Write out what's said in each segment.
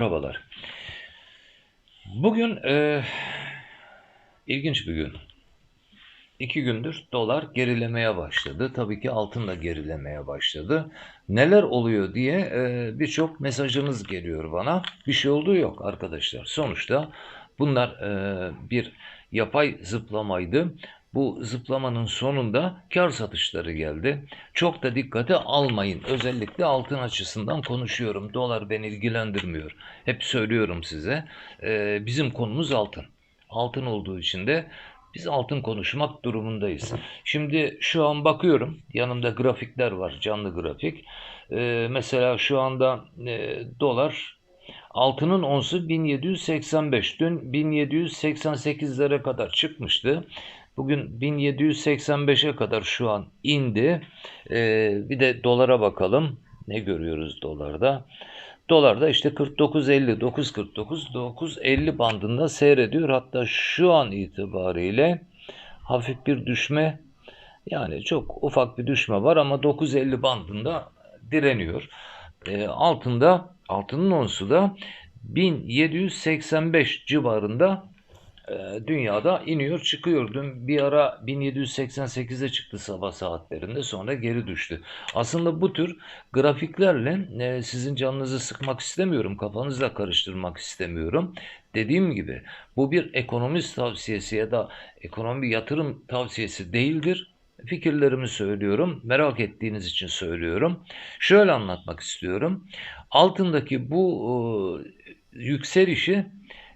Merhabalar. Bugün e, ilginç bir gün. İki gündür dolar gerilemeye başladı. Tabii ki altın da gerilemeye başladı. Neler oluyor diye e, birçok mesajınız geliyor bana. Bir şey olduğu yok arkadaşlar. Sonuçta bunlar e, bir yapay zıplamaydı. Bu zıplamanın sonunda kar satışları geldi. Çok da dikkate almayın. Özellikle altın açısından konuşuyorum. Dolar beni ilgilendirmiyor. Hep söylüyorum size. Ee, bizim konumuz altın. Altın olduğu için de biz altın konuşmak durumundayız. Şimdi şu an bakıyorum. Yanımda grafikler var. Canlı grafik. Ee, mesela şu anda e, dolar Altının onsu 1785. Dün 1788'lere kadar çıkmıştı. Bugün 1785'e kadar şu an indi. Ee, bir de dolara bakalım. Ne görüyoruz dolarda? Dolarda işte 49.50, 9.49, 9.50 bandında seyrediyor. Hatta şu an itibariyle hafif bir düşme yani çok ufak bir düşme var ama 9.50 bandında direniyor. E, altında altının onsu da 1785 civarında dünyada iniyor çıkıyor. Dün bir ara 1788'e çıktı sabah saatlerinde sonra geri düştü. Aslında bu tür grafiklerle e, sizin canınızı sıkmak istemiyorum. Kafanızla karıştırmak istemiyorum. Dediğim gibi bu bir ekonomist tavsiyesi ya da ekonomi yatırım tavsiyesi değildir. Fikirlerimi söylüyorum. Merak ettiğiniz için söylüyorum. Şöyle anlatmak istiyorum. Altındaki bu e, yükselişi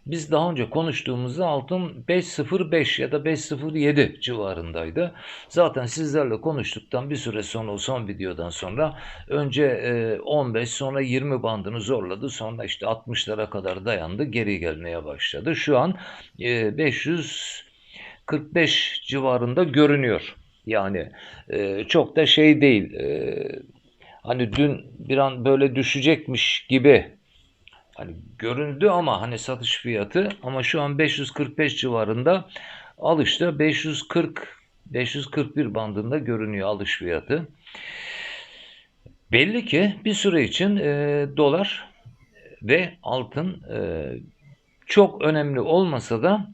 biz daha önce konuştuğumuzda altın 5.05 ya da 5.07 civarındaydı. Zaten sizlerle konuştuktan bir süre sonra o son videodan sonra önce 15 e, sonra 20 bandını zorladı. Sonra işte 60'lara kadar dayandı. Geri gelmeye başladı. Şu an 545 e, civarında görünüyor. Yani e, çok da şey değil. Hani dün bir an böyle düşecekmiş gibi hani göründü ama hani satış fiyatı ama şu an 545 civarında alışta 540 541 bandında görünüyor alış fiyatı. Belli ki bir süre için e, dolar ve altın e, çok önemli olmasa da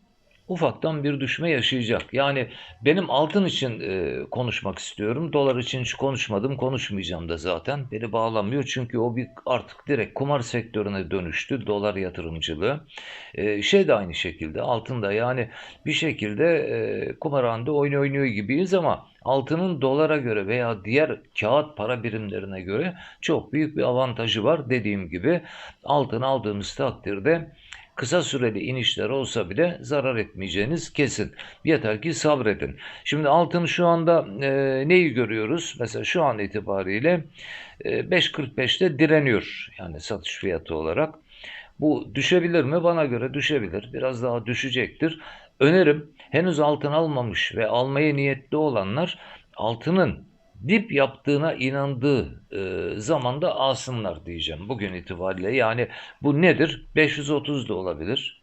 ufaktan bir düşme yaşayacak. Yani benim altın için e, konuşmak istiyorum. Dolar için hiç konuşmadım. Konuşmayacağım da zaten. Beni bağlamıyor. Çünkü o bir artık direkt kumar sektörüne dönüştü. Dolar yatırımcılığı. E, şey de aynı şekilde. Altın da yani bir şekilde e, kumarhanede oyun oynuyor gibiyiz ama altının dolara göre veya diğer kağıt para birimlerine göre çok büyük bir avantajı var. Dediğim gibi altın aldığımız takdirde kısa süreli inişler olsa bile zarar etmeyeceğiniz kesin. Yeter ki sabredin. Şimdi altın şu anda e, neyi görüyoruz? Mesela şu an itibariyle e, 5.45'te direniyor. Yani satış fiyatı olarak. Bu düşebilir mi? Bana göre düşebilir. Biraz daha düşecektir. Önerim henüz altın almamış ve almaya niyetli olanlar altının dip yaptığına inandığı e, zamanda alsınlar diyeceğim bugün itibariyle. Yani bu nedir? 530 da olabilir.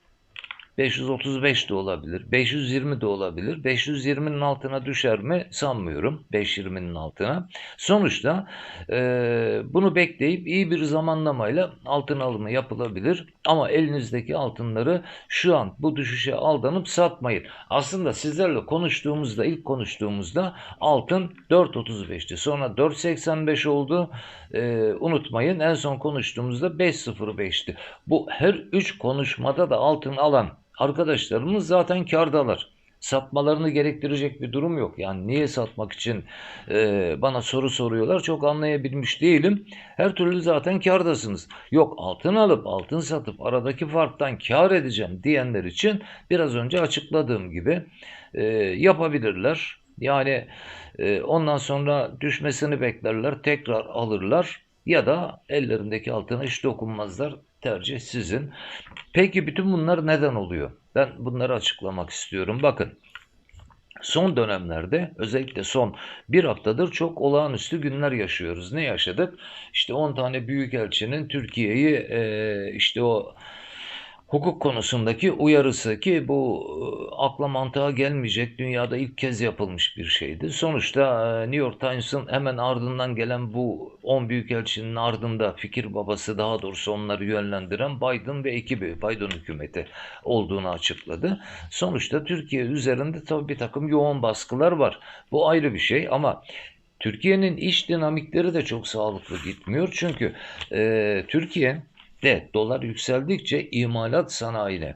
535 de olabilir. 520 de olabilir. 520'nin altına düşer mi sanmıyorum. 520'nin altına. Sonuçta e, bunu bekleyip iyi bir zamanlamayla altın alımı yapılabilir. Ama elinizdeki altınları şu an bu düşüşe aldanıp satmayın. Aslında sizlerle konuştuğumuzda ilk konuştuğumuzda altın 4.35'ti. Sonra 4.85 oldu. E, unutmayın en son konuştuğumuzda 5.05'ti. Bu her üç konuşmada da altın alan arkadaşlarımız zaten kardalar. Satmalarını gerektirecek bir durum yok. Yani niye satmak için e, bana soru soruyorlar çok anlayabilmiş değilim. Her türlü zaten kardasınız. Yok altın alıp altın satıp aradaki farktan kar edeceğim diyenler için biraz önce açıkladığım gibi e, yapabilirler. Yani e, ondan sonra düşmesini beklerler tekrar alırlar ya da ellerindeki altına hiç dokunmazlar tercih sizin. Peki bütün bunlar neden oluyor? Ben bunları açıklamak istiyorum. Bakın son dönemlerde özellikle son bir haftadır çok olağanüstü günler yaşıyoruz. Ne yaşadık? İşte 10 tane büyükelçinin Türkiye'yi işte o hukuk konusundaki uyarısı ki bu e, akla mantığa gelmeyecek dünyada ilk kez yapılmış bir şeydi. Sonuçta e, New York Times'ın hemen ardından gelen bu 10 büyükelçinin ardında fikir babası daha doğrusu onları yönlendiren Biden ve ekibi Biden hükümeti olduğunu açıkladı. Sonuçta Türkiye üzerinde tabii bir takım yoğun baskılar var. Bu ayrı bir şey ama Türkiye'nin iş dinamikleri de çok sağlıklı gitmiyor. Çünkü e, Türkiye de dolar yükseldikçe imalat sanayine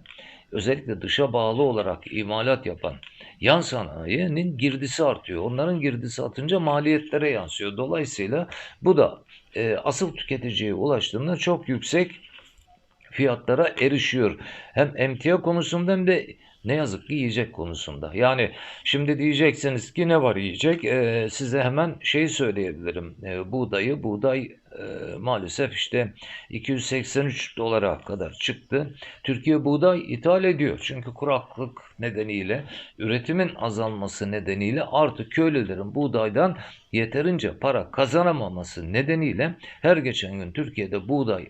özellikle dışa bağlı olarak imalat yapan yan sanayinin girdisi artıyor. Onların girdisi artınca maliyetlere yansıyor. Dolayısıyla bu da e, asıl tüketiciye ulaştığında çok yüksek fiyatlara erişiyor. Hem emtia konusunda hem de ne yazık ki yiyecek konusunda. Yani şimdi diyeceksiniz ki ne var yiyecek? Ee, size hemen şey söyleyebilirim. Ee, buğdayı, buğday e, maalesef işte 283 dolara kadar çıktı. Türkiye buğday ithal ediyor. Çünkü kuraklık nedeniyle, üretimin azalması nedeniyle artık köylülerin buğdaydan yeterince para kazanamaması nedeniyle her geçen gün Türkiye'de buğday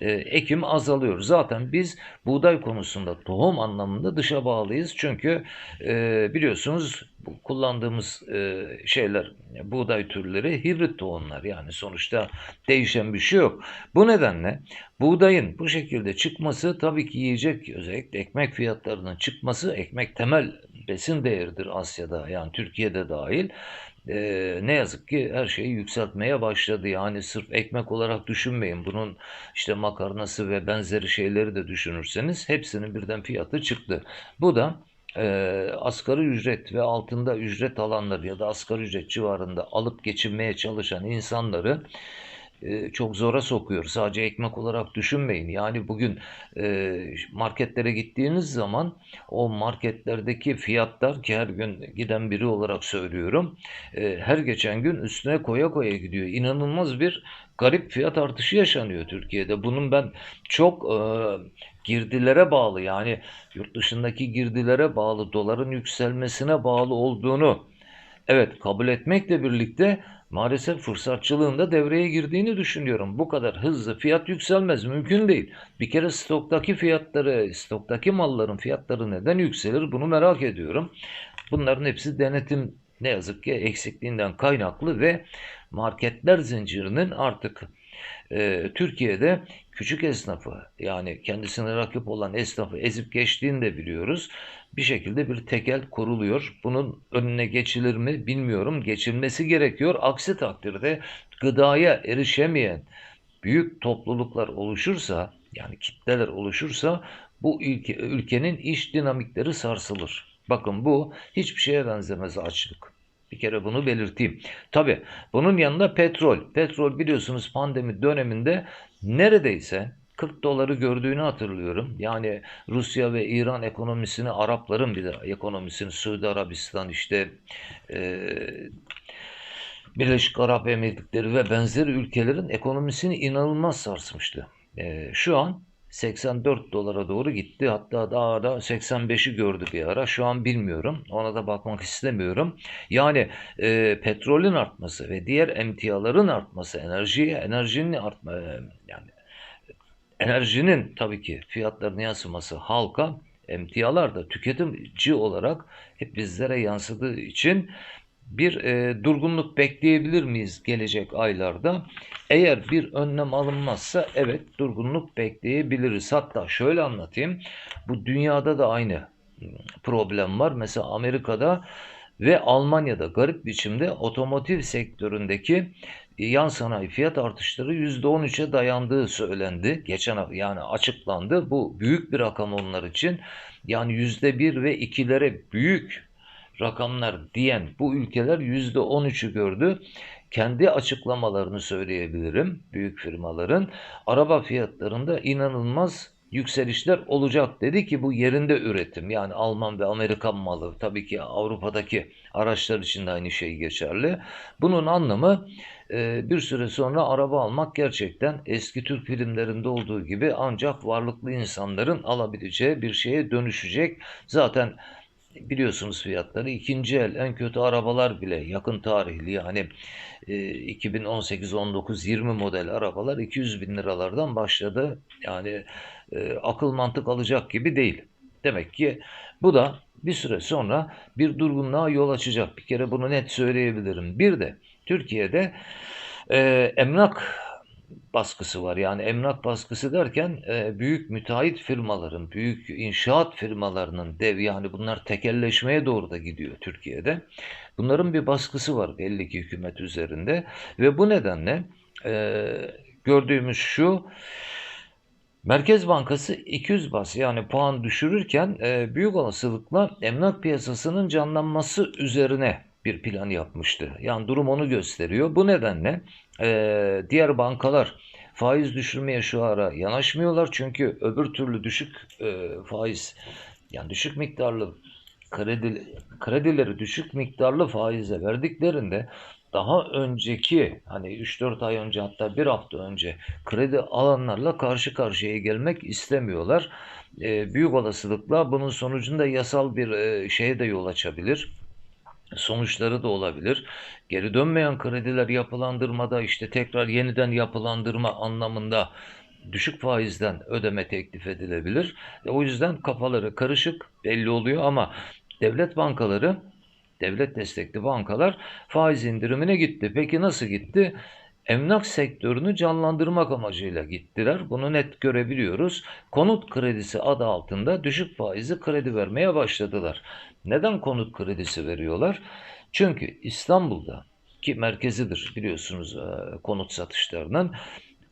e, ekim azalıyor. Zaten biz buğday konusunda tohum anlamında dışa bağlıyız. Çünkü e, biliyorsunuz kullandığımız e, şeyler buğday türleri hibrit tohumlar yani sonuçta değişen bir şey yok. Bu nedenle buğdayın bu şekilde çıkması tabii ki yiyecek özellikle ekmek fiyatlarının çıkması ekmek temel besin değeridir Asya'da yani Türkiye'de dahil e, ne yazık ki her şeyi yükseltmeye başladı. Yani sırf ekmek olarak düşünmeyin. Bunun işte makarnası ve benzeri şeyleri de düşünürseniz hepsinin birden fiyatı çıktı. Bu da e, asgari ücret ve altında ücret alanları ya da asgari ücret civarında alıp geçinmeye çalışan insanları çok zora sokuyor. Sadece ekmek olarak düşünmeyin. Yani bugün marketlere gittiğiniz zaman o marketlerdeki fiyatlar ki her gün giden biri olarak söylüyorum her geçen gün üstüne koya koya gidiyor. İnanılmaz bir garip fiyat artışı yaşanıyor Türkiye'de. Bunun ben çok girdilere bağlı yani yurt dışındaki girdilere bağlı doların yükselmesine bağlı olduğunu evet kabul etmekle birlikte maalesef fırsatçılığın da devreye girdiğini düşünüyorum. Bu kadar hızlı fiyat yükselmez mümkün değil. Bir kere stoktaki fiyatları, stoktaki malların fiyatları neden yükselir bunu merak ediyorum. Bunların hepsi denetim ne yazık ki eksikliğinden kaynaklı ve marketler zincirinin artık e, Türkiye'de küçük esnafı yani kendisine rakip olan esnafı ezip geçtiğini de biliyoruz. Bir şekilde bir tekel kuruluyor. Bunun önüne geçilir mi bilmiyorum. Geçilmesi gerekiyor. Aksi takdirde gıdaya erişemeyen büyük topluluklar oluşursa yani kitleler oluşursa bu ülke, ülkenin iş dinamikleri sarsılır. Bakın bu hiçbir şeye benzemez açlık. Bir kere bunu belirteyim. Tabi bunun yanında petrol. Petrol biliyorsunuz pandemi döneminde neredeyse 40 doları gördüğünü hatırlıyorum. Yani Rusya ve İran ekonomisini, Arapların bir de ekonomisini, Suudi Arabistan işte e, Birleşik Arap Emirlikleri ve benzeri ülkelerin ekonomisini inanılmaz sarsmıştı. E, şu an 84 dolara doğru gitti. Hatta daha da 85'i gördü bir ara. Şu an bilmiyorum. Ona da bakmak istemiyorum. Yani e, petrolün artması ve diğer emtiaların artması, enerjiye, enerjinin artma e, yani enerjinin tabii ki fiyatlarına yansıması halka emtialar da tüketimci olarak hep bizlere yansıdığı için bir e, durgunluk bekleyebilir miyiz gelecek aylarda? Eğer bir önlem alınmazsa evet durgunluk bekleyebiliriz. Hatta şöyle anlatayım. Bu dünyada da aynı problem var. Mesela Amerika'da ve Almanya'da garip biçimde otomotiv sektöründeki yan sanayi fiyat artışları %13'e dayandığı söylendi. Geçen yani açıklandı. Bu büyük bir rakam onlar için. Yani %1 ve 2'lere büyük rakamlar diyen bu ülkeler %13'ü gördü. Kendi açıklamalarını söyleyebilirim büyük firmaların. Araba fiyatlarında inanılmaz yükselişler olacak dedi ki bu yerinde üretim yani Alman ve Amerikan malı tabii ki Avrupa'daki araçlar için de aynı şey geçerli. Bunun anlamı e, bir süre sonra araba almak gerçekten eski Türk filmlerinde olduğu gibi ancak varlıklı insanların alabileceği bir şeye dönüşecek. Zaten biliyorsunuz fiyatları ikinci el en kötü arabalar bile yakın tarihli yani e, 2018, 19, 20 model arabalar 200 bin liralardan başladı. Yani e, akıl mantık alacak gibi değil. Demek ki bu da bir süre sonra bir durgunluğa yol açacak. Bir kere bunu net söyleyebilirim. Bir de Türkiye'de e, emlak baskısı var. Yani emlak baskısı derken e, büyük müteahhit firmaların, büyük inşaat firmalarının dev yani bunlar tekelleşmeye doğru da gidiyor Türkiye'de. Bunların bir baskısı var belli ki hükümet üzerinde ve bu nedenle e, gördüğümüz şu Merkez Bankası 200 bas yani puan düşürürken e, büyük olasılıkla emlak piyasasının canlanması üzerine bir plan yapmıştı. Yani durum onu gösteriyor. Bu nedenle e, diğer bankalar faiz düşürmeye şu ara yanaşmıyorlar. Çünkü öbür türlü düşük e, faiz yani düşük miktarlı kredi, kredileri düşük miktarlı faize verdiklerinde daha önceki hani 3-4 ay önce hatta bir hafta önce kredi alanlarla karşı karşıya gelmek istemiyorlar. E, büyük olasılıkla bunun sonucunda yasal bir e, şeye de yol açabilir sonuçları da olabilir. Geri dönmeyen krediler yapılandırmada işte tekrar yeniden yapılandırma anlamında düşük faizden ödeme teklif edilebilir. E, o yüzden kafaları karışık belli oluyor ama devlet bankaları devlet destekli bankalar faiz indirimine gitti. Peki nasıl gitti? Emlak sektörünü canlandırmak amacıyla gittiler. Bunu net görebiliyoruz. Konut kredisi adı altında düşük faizli kredi vermeye başladılar. Neden konut kredisi veriyorlar? Çünkü İstanbul'da ki merkezidir biliyorsunuz e, konut satışlarının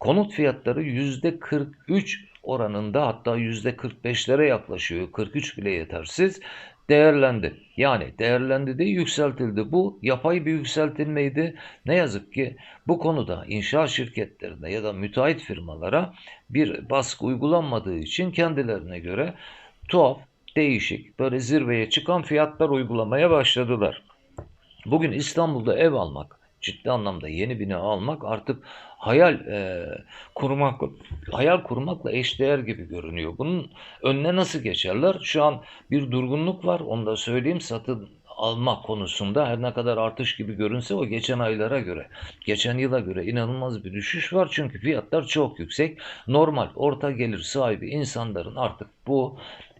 konut fiyatları yüzde 43 oranında hatta yüzde 45'lere yaklaşıyor. 43 bile yetersiz değerlendi. Yani değerlendi de yükseltildi. Bu yapay bir yükseltilmeydi. Ne yazık ki bu konuda inşaat şirketlerine ya da müteahhit firmalara bir baskı uygulanmadığı için kendilerine göre tuhaf, değişik, böyle zirveye çıkan fiyatlar uygulamaya başladılar. Bugün İstanbul'da ev almak ciddi anlamda yeni bina almak artık hayal e, kurmak hayal kurmakla eşdeğer gibi görünüyor. Bunun önüne nasıl geçerler? Şu an bir durgunluk var. Onu da söyleyeyim. Satın alma konusunda her ne kadar artış gibi görünse o geçen aylara göre, geçen yıla göre inanılmaz bir düşüş var. Çünkü fiyatlar çok yüksek. Normal orta gelir sahibi insanların artık bu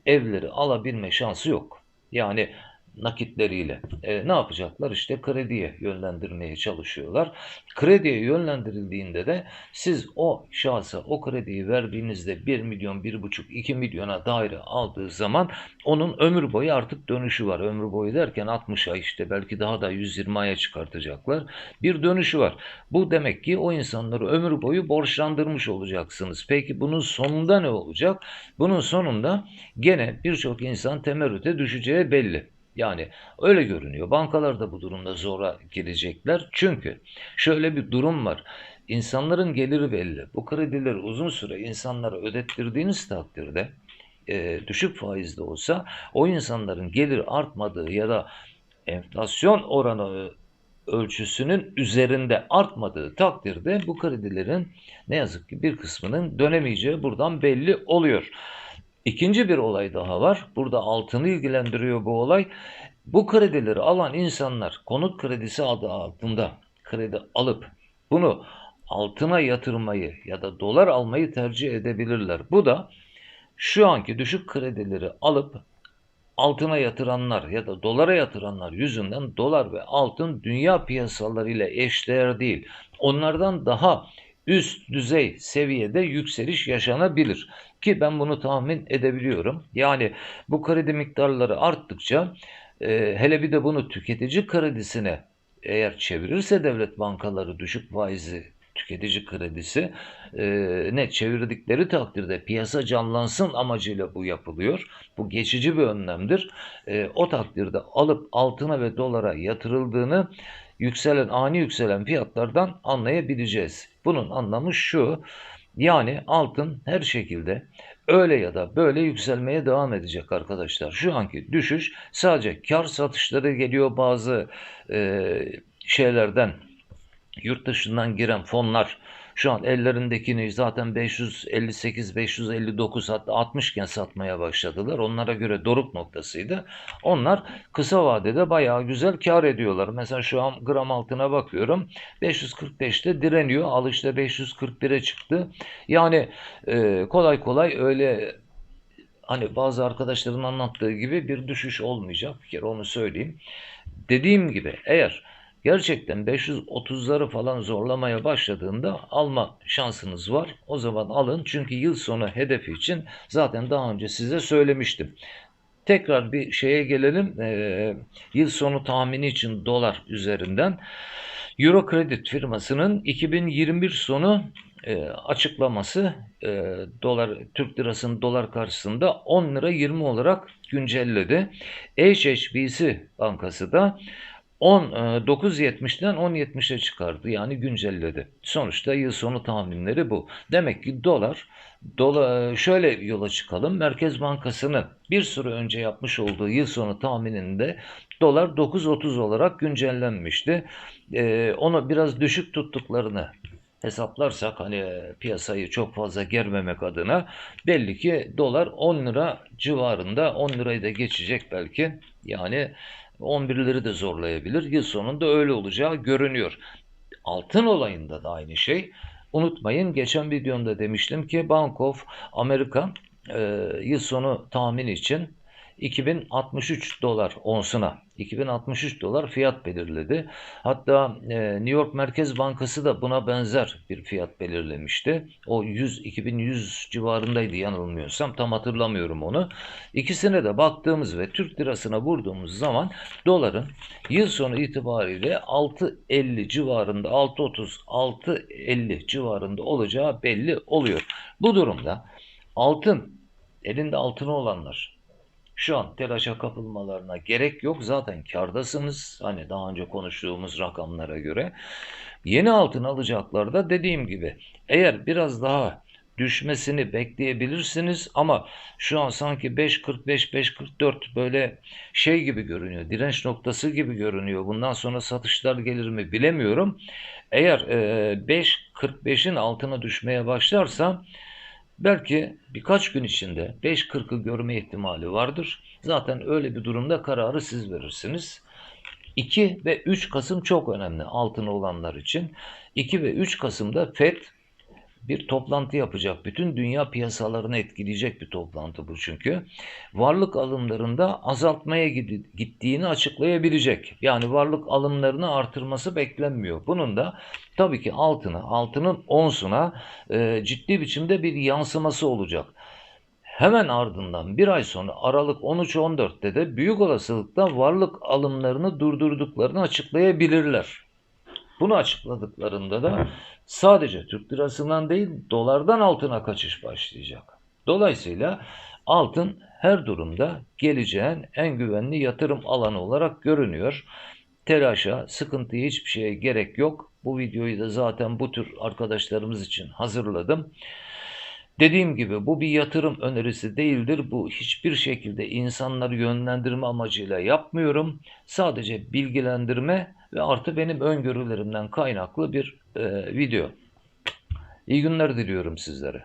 evleri alabilme şansı yok. Yani nakitleriyle. E, ne yapacaklar? İşte krediye yönlendirmeye çalışıyorlar. Krediye yönlendirildiğinde de siz o şahsa o krediyi verdiğinizde 1 milyon, 1,5, 2 milyona daire aldığı zaman onun ömür boyu artık dönüşü var. Ömür boyu derken 60 ay işte belki daha da 120 aya çıkartacaklar. Bir dönüşü var. Bu demek ki o insanları ömür boyu borçlandırmış olacaksınız. Peki bunun sonunda ne olacak? Bunun sonunda gene birçok insan temerrüte düşeceği belli. Yani öyle görünüyor. Bankalar da bu durumda zora girecekler. Çünkü şöyle bir durum var. İnsanların geliri belli. Bu kredileri uzun süre insanlara ödettirdiğiniz takdirde e, düşük faizde olsa o insanların gelir artmadığı ya da enflasyon oranı ölçüsünün üzerinde artmadığı takdirde bu kredilerin ne yazık ki bir kısmının dönemeyeceği buradan belli oluyor. İkinci bir olay daha var. Burada altını ilgilendiriyor bu olay. Bu kredileri alan insanlar konut kredisi adı altında kredi alıp bunu altına yatırmayı ya da dolar almayı tercih edebilirler. Bu da şu anki düşük kredileri alıp altına yatıranlar ya da dolara yatıranlar yüzünden dolar ve altın dünya piyasalarıyla eşdeğer değil. Onlardan daha üst düzey seviyede yükseliş yaşanabilir. Ki ben bunu tahmin edebiliyorum. Yani bu kredi miktarları arttıkça e, hele bir de bunu tüketici kredisine eğer çevirirse devlet bankaları düşük faizli tüketici kredisi e, ne çevirdikleri takdirde piyasa canlansın amacıyla bu yapılıyor. Bu geçici bir önlemdir. E, o takdirde alıp altına ve dolara yatırıldığını yükselen ani yükselen fiyatlardan anlayabileceğiz. Bunun anlamı şu. Yani altın her şekilde öyle ya da böyle yükselmeye devam edecek arkadaşlar. Şu anki düşüş sadece kar satışları geliyor bazı e, şeylerden yurt dışından giren fonlar şu an ellerindekini zaten 558, 559 hatta 60 iken satmaya başladılar. Onlara göre doruk noktasıydı. Onlar kısa vadede bayağı güzel kar ediyorlar. Mesela şu an gram altına bakıyorum. 545'te direniyor. Alışta 541'e çıktı. Yani e, kolay kolay öyle hani bazı arkadaşların anlattığı gibi bir düşüş olmayacak. Bir kere onu söyleyeyim. Dediğim gibi eğer gerçekten 530'ları falan zorlamaya başladığında alma şansınız var. O zaman alın çünkü yıl sonu hedefi için zaten daha önce size söylemiştim. Tekrar bir şeye gelelim. Ee, yıl sonu tahmini için dolar üzerinden. Euro Credit firmasının 2021 sonu e, açıklaması e, dolar Türk lirasının dolar karşısında 10 lira 20 olarak güncelledi. HSBC bankası da 10 9.70'den 10.70'e çıkardı. Yani güncelledi. Sonuçta yıl sonu tahminleri bu. Demek ki dolar dola şöyle yola çıkalım. Merkez Bankası'nın bir süre önce yapmış olduğu yıl sonu tahmininde dolar 9.30 olarak güncellenmişti. Ee, onu biraz düşük tuttuklarını hesaplarsak hani piyasayı çok fazla germemek adına belli ki dolar 10 lira civarında 10 lirayı da geçecek belki. Yani 11'leri de zorlayabilir. Yıl sonunda öyle olacağı görünüyor. Altın olayında da aynı şey. Unutmayın geçen videomda demiştim ki Bank of America e, yıl sonu tahmin için 2063 dolar onsuna 2063 dolar fiyat belirledi. Hatta e, New York Merkez Bankası da buna benzer bir fiyat belirlemişti. O 100 2100 civarındaydı yanılmıyorsam tam hatırlamıyorum onu. İkisine de baktığımız ve Türk lirasına vurduğumuz zaman doların yıl sonu itibariyle 6.50 civarında 6.30 6.50 civarında olacağı belli oluyor. Bu durumda altın elinde altını olanlar şu an telaşa kapılmalarına gerek yok. Zaten kardasınız. Hani daha önce konuştuğumuz rakamlara göre. Yeni altın alacaklar da dediğim gibi eğer biraz daha düşmesini bekleyebilirsiniz ama şu an sanki 5.45 5.44 böyle şey gibi görünüyor. Direnç noktası gibi görünüyor. Bundan sonra satışlar gelir mi bilemiyorum. Eğer e, 5.45'in altına düşmeye başlarsa Belki birkaç gün içinde 5.40'ı görme ihtimali vardır. Zaten öyle bir durumda kararı siz verirsiniz. 2 ve 3 Kasım çok önemli altın olanlar için. 2 ve 3 Kasım'da FED bir toplantı yapacak. Bütün dünya piyasalarını etkileyecek bir toplantı bu çünkü. Varlık alımlarında azaltmaya gittiğini açıklayabilecek. Yani varlık alımlarını artırması beklenmiyor. Bunun da tabii ki altına, altının onsuna e, ciddi biçimde bir yansıması olacak. Hemen ardından bir ay sonra Aralık 13-14'te de büyük olasılıkla varlık alımlarını durdurduklarını açıklayabilirler. Bunu açıkladıklarında da sadece Türk lirasından değil dolardan altına kaçış başlayacak. Dolayısıyla altın her durumda geleceğin en güvenli yatırım alanı olarak görünüyor. Telaşa, sıkıntıya hiçbir şeye gerek yok. Bu videoyu da zaten bu tür arkadaşlarımız için hazırladım. Dediğim gibi bu bir yatırım önerisi değildir. Bu hiçbir şekilde insanları yönlendirme amacıyla yapmıyorum. Sadece bilgilendirme ve artı benim öngörülerimden kaynaklı bir e, video. İyi günler diliyorum sizlere.